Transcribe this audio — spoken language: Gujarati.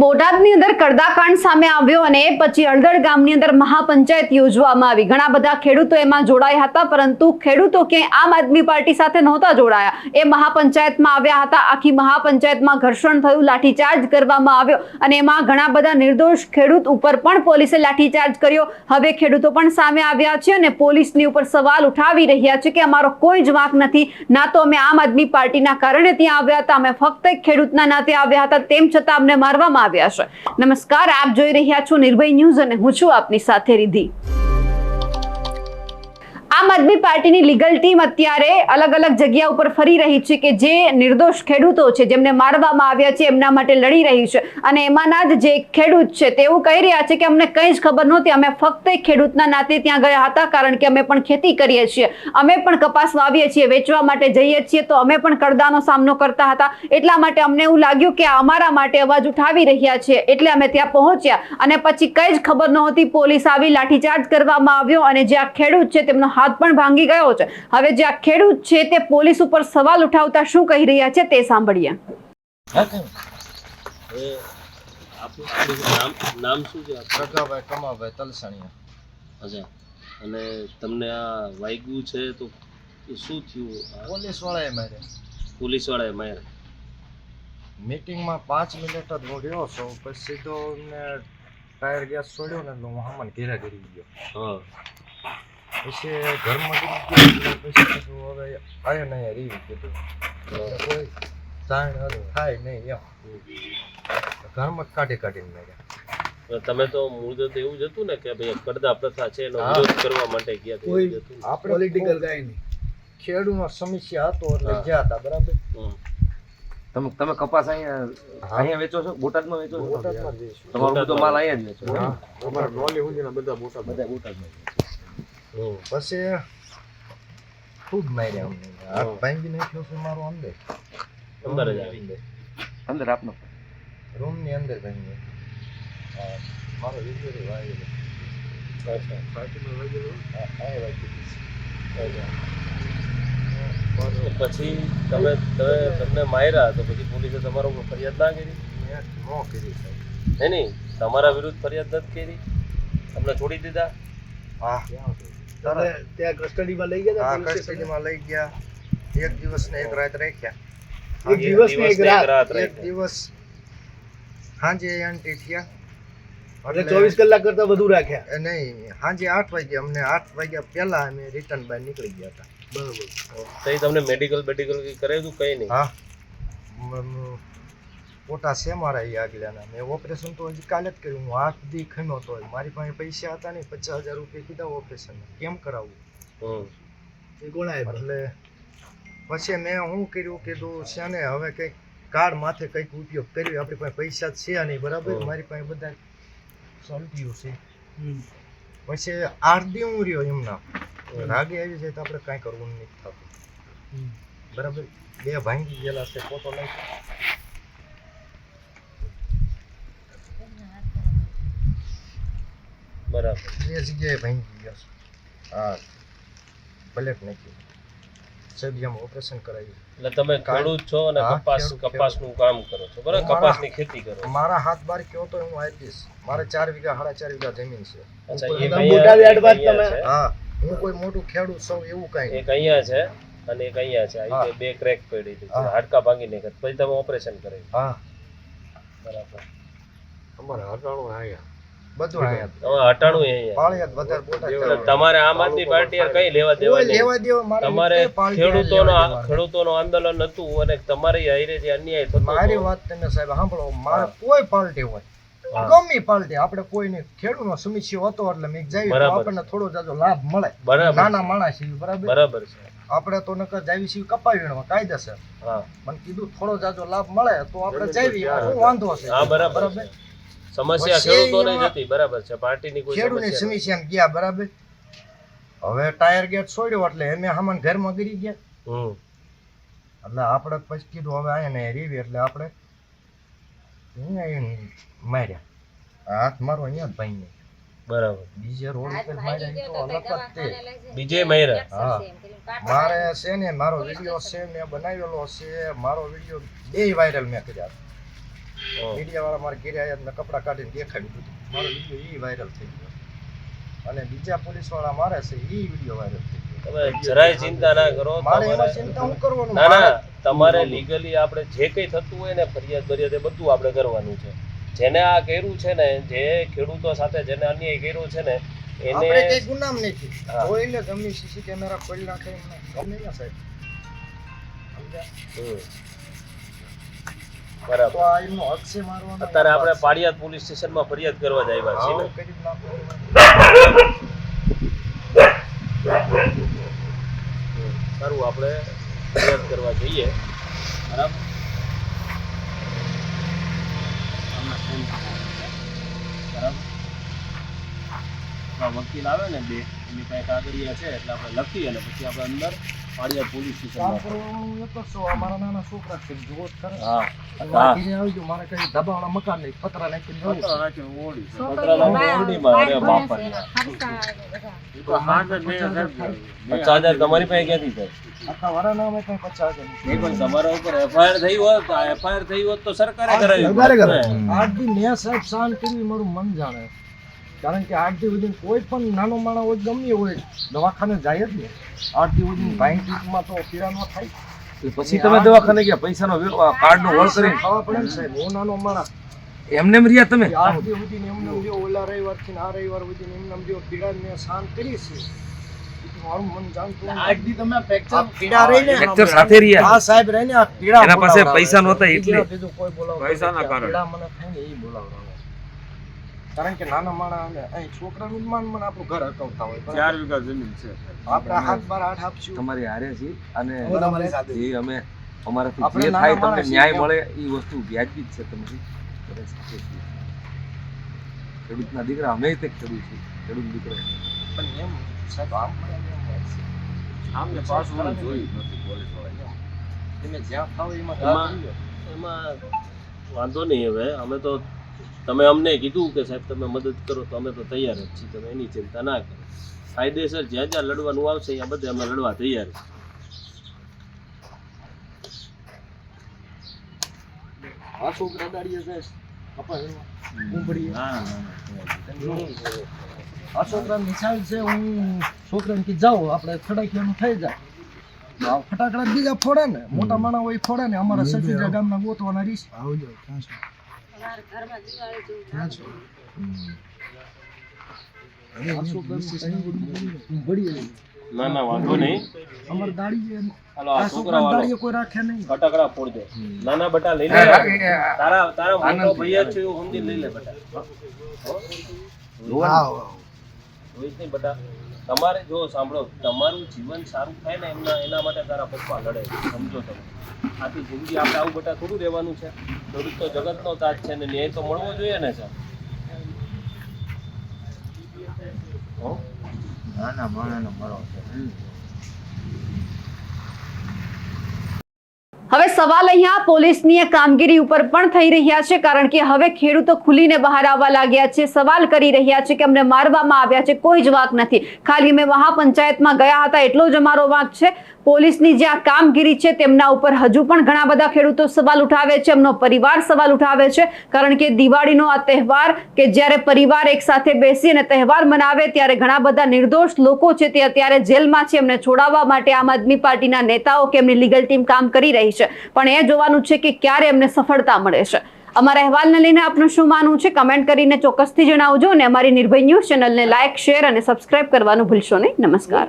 બોટાદની અંદર કડદાકાંડ સામે આવ્યો અને પછી અડગડ ગામની અંદર મહાપંચાયત યોજવામાં આવી. ઘણા બધા ખેડૂતો એમાં જોડાયા હતા, પરંતુ ખેડૂતો ક્યાંય આમ આદમી પાર્ટી સાથે નહોતા જોડાયા. એ મહાપંચાયતમાં આવ્યા હતા. આખી મહાપંચાયતમાં ઘર્ષણ થયું, લાઠીચાર્જ કરવામાં આવ્યો અને એમાં ઘણા બધા નિર્દોષ ખેડૂત ઉપર પણ પોલીસે લાઠીચાર્જ કર્યો. હવે ખેડૂતો પણ સામે આવ્યા છે અને પોલીસની ઉપર સવાલ ઉઠાવી રહ્યા છે કે અમારો કોઈ જ વાંક નથી. ના તો અમે આમ આદમી પાર્ટીના કારણે ત્યાં આવ્યા હતા. અમે ફક્ત ખેડૂતના નાતે આવ્યા હતા. તેમ છતાં અમને મારવામાં આવ્યા છે. નમસ્કાર, આપ જોઈ રહ્યા છો નિર્ભય ન્યૂઝ અને હું છું આપની સાથે રિધિ આમ આદમી પાર્ટીની લીગલ ટીમ અત્યારે અલગ અલગ જગ્યા ઉપર ફરી રહી છે કે જે નિર્દોષ ખેડૂતો છે, જેમને મારવામાં આવ્યા છે, એમના માટે લડી રહી છે. અને એમાંના જ જે ખેડૂત છે તેવું કહી રહ્યા છે કે અમને કંઈ જ ખબર નહોતી. અમે ફક્ત ખેડૂતના નાતે ત્યાં ગયા હતા, કારણ કે અમે પણ ખેતી કરીએ છીએ. અમે પણ કપાસ વાવીએ છીએ, વેચવા માટે જઈએ છીએ, તો અમે પણ કરદાનો સામનો કરતા હતા. એટલા માટે અમને એવું લાગ્યું કે અમારા માટે અવાજ ઉઠાવી રહ્યા છે, એટલે અમે ત્યાં પહોંચ્યા. અને પછી કંઈ જ ખબર નહોતી, પોલીસ આવી, લાઠીચાર્જ કરવામાં આવ્યો અને જે આ ખેડૂત છે, તેમનો હાથ પણ ભાંગી ગયો છે. હવે જે આ ખેડૂત છે તે પોલીસ ઉપર સવાલ ઉઠાવતા શું કહી રહ્યા છે તે સાંભળીએ. એ નામ નામ શું છે આપનું? કમાભાઈ તલસાણીયા. અચ્છા. અને તમને આ વાગ્યું છે તો શું થયું? પોલીસ વાળાએ મારે પોલીસવાળાએ માર્યા? મીટિંગમાં પાંચ મિનિટ જ મોડ્યો છો પછી સીધો એમને ટાયર ગેસ છોડ્યો ને તો હું હમણાં ઘેરા કરી ગયો. હા. પછી ઘરમાં પછી કીધું હવે આયો ને રહી કીધું કોઈ જાણ થાય નહીં એમ ઘરમાં જ કાઢી કાઢીને મેળ્યા તમે તો મૂળ તો એવું જ હતું ને કે ભાઈ કરદા પ્રથા છે એનો. વિરોધ કરવા માટે ગયા ને? આપણે પોલિટિકલ કાંઈ નહીં ખેડૂનો સમસ્યા હતો એટલે. ગયા હતા બરાબર તમે તમે કપાસ અહીંયા અહીંયા વેચો છો બોટાદમાં વેચો છો બોટાદમાં જ જઈશું. તમારો બધો માલ અહીંયા જ વેચો હા. અમારા ડોલી સુધીના બધા બોટાદ બધા બોટાદમાં. પછી ખૂબ માર્યા અમને? હાથ ભાંગી નાખ્યો છે મારો અંદર. અંદર જ આવી. અંદર. આપનો. રૂમની અંદર ભાંગી મારો વીડિયો વાગેલો પછી તમે તમે તમને માર્યા તો પછી પોલીસે તમારો ઉપર ફરિયાદ ના કરી? મેં નો કરી સાહેબ. નહીં નહીં. તમારા વિરુદ્ધ ફરિયાદ નથી કરી? તમને છોડી દીધા? હા. ત્યાં કસ્ટડીમાં લઈ ગયા હા હતા કસ્ટડીમાં લઈ ગયા. એક દિવસ ને એક રાત રાખ્યા. એક દિવસ ને એક રાત. એક દિવસ સાંજે એન્ટ્રી થયા. એટલે ચોવીસ કલાક કરતા વધુ રાખ્યા? નહીં સાંજે આઠ વાગ્યા અમને આઠ વાગ્યા પહેલા અમે રિટર્ન બહાર નીકળી ગયા હતા. બરોબર. તો તમને મેડિકલ બેડિકલ કરાવ્યું કઈ નહીં. હા. ફોટા છે મારા એ આગલાના. મેં ઓપરેશન તો હજી કાલે જ કર્યું. હું હાથ દી ખમ્યો તો મારી પાસે પૈસા હતા નહીં પચાસ હજાર રૂપિયા કીધા ઓપરેશન કેમ કરાવવું એ ગોળાય એટલે પછી મેં શું કર્યું કીધું છે ને હવે કંઈક કાર્ડ માથે કંઈક ઉપયોગ કર્યો. આપણી પાસે પૈસા છે નહીં બરાબર? મારી પાસે બધા સમજ્યું છે. પછી આઠ દી હું રહ્યો એમના. રાગે આવી જાય તો આપણે કાંઈ કરવું નથી થતું. બરાબર? બે ભાંગી ગયેલા છે ફોટો લઈ બરાબર. એ જગ્યાએ ભાંગી ગયો છે. હા. પ્લેટ નાખી સબિયામાં ઓપરેશન કરાવ્યું એટલે તમે ખેડૂત છો અને કપાસ કપાસનું કામ કરો છો. બરાબર? કપાસની ખેતી કરો મારા હાથ બાર કયો તો હું આપી દઈશ. મારે ચાર વીઘા સાડા ચાર વીઘા જમીન છે. હું. હા. કોઈ મોટું ખેડૂત છું એવું કાંઈ એક અહીંયા છે અને એક અહીંયા છે. આ બે ક્રેક પડી હતી. હાડકા ભાંગી નાખ્યા. પછી તમે ઓપરેશન કરાવ્યું. હા. બરાબર. અમારે હટાણું આયા બધું અહીંયા. તમારે આમ આદમી પાર્ટી કઈ લેવા દેવા કોઈ નહીં. લેવા દેવા મારે તમારે કઈ પાર્ટી હારે ખેડૂતોનો લેવા દેવા નહીં. ખેડૂતોનો આંદોલન હતું અને તમારી હારે જે અન્યાય થતો મારી હતો, વાત તમે સાહેબ સાંભળો મારે કોઈ પાર્ટી હોય. ગમે આપણે કોઈને ખેડૂતનો સમસ્યા હતો એટલે મેં. આપણને થોડો જાજો લાભ મળે. નાના માણસ બરાબર? બરાબર છે. આપણે તો નકર જાવી છીએ કપાવી વેણવા કાયદેસર. હા. મને કીધું થોડો જાજો લાભ મળે તો આપણે જાવી શું વાંધો છે બરાબર? છે. સમસ્યા ખેડૂતોને જ હતી. બરાબર છે. પાર્ટીની કોઈ ખેડૂતની સમસ્યા ગયા બરાબર? હવે ટાયર ગેટ છોડ્યો એટલે એમે સામાન ઘરમાં ગરી ગયા. હમ. એટલે આપણે પછી કીધું હવે આયા ને રીવી એટલે આપણે માર્યા. હાથ મારો અહીંયા જ ભાઈ ને બરાબર. બીજે રોડ ઉપર માર્યા તો અલગ જ તે. બીજે માર્યા. હા. મારે છે ને મારો વીડિયો છે મેં બનાવેલો છે. મારો વીડિયો બે વાયરલ મેં કર્યા મીડિયા વાળા મારે ઘેરે આવ્યા મેં કપડાં કાઢીને દેખાડ્યું બધું. મારો વીડિયો એ વાયરલ થઈ ગયો. અને બીજા પોલીસવાળા મારે છે એ વીડિયો વાયરલ થઈ ગયો. તમે જરાય ચિંતા ના કરો મારે એમાં તમારે ચિંતા હું કરવાનું? ના ના તમારે લીગલી આપણે જે કંઈ થતું હોય ને ફરિયાદ ફરિયાદ એ બધું આપણે કરવાનું છે. જેને આ કર્યું છે ને જે ખેડૂતો સાથે જેને અન્યાય કર્યો છે ને આપણે એને કઈ ગુનામ નથી. જોઈ ગમે સીસી કેમેરા ખોલી નાખે ગમે ને સાહેબ. સમજ્યા? બરાબર. એમનો હક છે મારવાનો. અત્યારે આપણે પાડિયાદ પોલીસ સ્ટેશનમાં ફરિયાદ કરવા જ આવ્યા છીએ. સારું આપણે ફરિયાદ કરવા જઈએ. બરાબર. બરાબર. વકીલ આવે ને બે એની પાસે કાગળિયા છે એટલે આપણે લખી અને પછી આપણે અંદર પાડિયાદ પોલીસ કામ કરવાનું એક જ છો. અમારા નાના છોકરા છે. જુઓ જ હા અને આવી જાઓ, મારે કઈ દબાવવાના મકાન નહીં. પતરા નાખીને અરે બાપા. હજાર તમારી પાસે ક્યાંથી થાય? આખા વાળાના અમે કઈ પચાસ હજાર નથી. નહીં પણ તમારા ઉપર એફઆઈઆર થઈ હોત એફઆઈઆર થઈ હોત તો સરકારે કરાવી. સરકારે હોત. કરાવી. આઠ દી મેં સાહેબ શાંત કરવી મારું મન જાણે. કારણ કે આરતી સુધી કોઈ પણ નાનો માણસ હોય ગમે હોય દવાખાને જાય જ ને આરતી સુધી ભાઈ તો પીડા ન થાય. પછી તમે દવાખાને ગયા પૈસાનો કાર્ડ નો વળ કરીને? ખાવા પડે ને સાહેબ હું નાનો માણસ. એમને એમ રહ્યા તમે? આરતી સુધી એમને એમ જો ઓલા રવિવારથી ને આ રવિવાર સુધી એમને એમ જો પીડા મેં શાંત કરી છે. મારું મન જાણતું નથી. તમે ફ્રેક્ચર પીડા રહી ને સાથે રહ્યા. આ સાહેબ રહી આ પીડા એના પાસે પૈસા નહોતા એટલે. બીજા કોઈ પૈસાના કારણે. પીડા મને થાય ને એ બોલાવડાવે. કારણ કે નાના માણા અને અહીં છોકરાનું માન મને આપણું ઘર અકવતા હોય ચાર વીઘા જમીન છે. આપણે હાથ બાર આઠ આપશું. તમારી હારે છે અને હું તમારી સાથે. જે અમે અમારાથી જે થાય તમને ન્યાય મળે એ વસ્તુ વ્યાજબી જ છે તમારી. ખેડૂતના દીકરા અમે તે ખેડૂત છે ખેડૂત દીકરા. પણ એમ સાહેબ આમ મને એમ હોય છે. આમને પાછું જોયું નથી પોલીસ તમે જ્યાં ફાવે એમાં. એમાં વાંધો નહીં હવે. અમે તો તમે અમને કીધું કે સાહેબ તમે મદદ કરો તો અમે તો તૈયાર જ છીએ તમે એની ચિંતા ના કરો. કાયદેસર જ્યાં જ્યાં લડવાનું આવશે ત્યાં બધે અમે લડવા તૈયાર છીએ. આ છોકરા દાડીએ. આ છે હું છોકરાને કી જાઓ આપણે ફટાકિયાનું થઈ જાય. ફટાકડા બીજા ફોડે ને મોટા માણા હોય ફોડે ને અમારા સતીજા ગામના ગોતવાના રીસ. આવજો ના ના વાંધો નહીં. અમારે દાડી હાલો આ આ છોકરા છોકરા વાળો કોઈ રાખે નહીં. ફટાકડા ફોડજો નાના બટા લઈ લે. તારા તારા મોટો ભૈયા છે સમજી લઈ લે બટા. જોઈશ નહીં બટા તમારે જો સાંભળો, તમારું જીવન સારું થાય ને એમના, એના માટે તારા પપ્પા લડે, સમજો તમે. આથી જિંદગી આપણે આવું બધા થોડું રહેવાનું છે. થોડુંક તો જગતનો તાજ છે ને ન્યાય તો મળવો જોઈએ ને સર ના ના માણસનો મરો છે. હવે સવાલ અહીંયા પોલીસની કામગીરી ઉપર પણ થઈ રહ્યા છે, કારણ કે હવે ખેડૂતો ખુલીને બહાર આવવા લાગ્યા છે. સવાલ કરી રહ્યા છે કે અમને મારવામાં આવ્યા છે, કોઈ જ વાક નથી. ખાલી અમે મહાપંચાયતમાં ગયા હતા, એટલો જ અમારો વાક છે. પોલીસની જે આ કામગીરી છે, તેમના ઉપર હજુ પણ ઘણા બધા ખેડૂતો સવાલ ઉઠાવે છે, એમનો પરિવાર સવાલ ઉઠાવે છે, કારણ કે દિવાળીનો આ તહેવાર કે જ્યારે પરિવાર એક સાથે બેસી અને તહેવાર મનાવે ત્યારે ઘણા બધા નિર્દોષ લોકો છે તે અત્યારે જેલમાં છે, એમને છોડાવવા માટે આમ આદમી પાર્ટીના નેતાઓ કે એમની લીગલ ટીમ કામ કરી રહી છે. પણ એ જોવાનું છે કે ક્યારે એમને સફળતા મળે છે. અમારા અહેવાલને લઈને આપનું શું માનવું છે? કમેન્ટ કરીને ચોક્કસથી જણાવજો અને અમારી નિર્ભય ન્યૂઝ ચેનલને લાઇક શેર અને સબસ્ક્રાઇબ કરવાનું ભૂલશો નહીં. નમસ્કાર.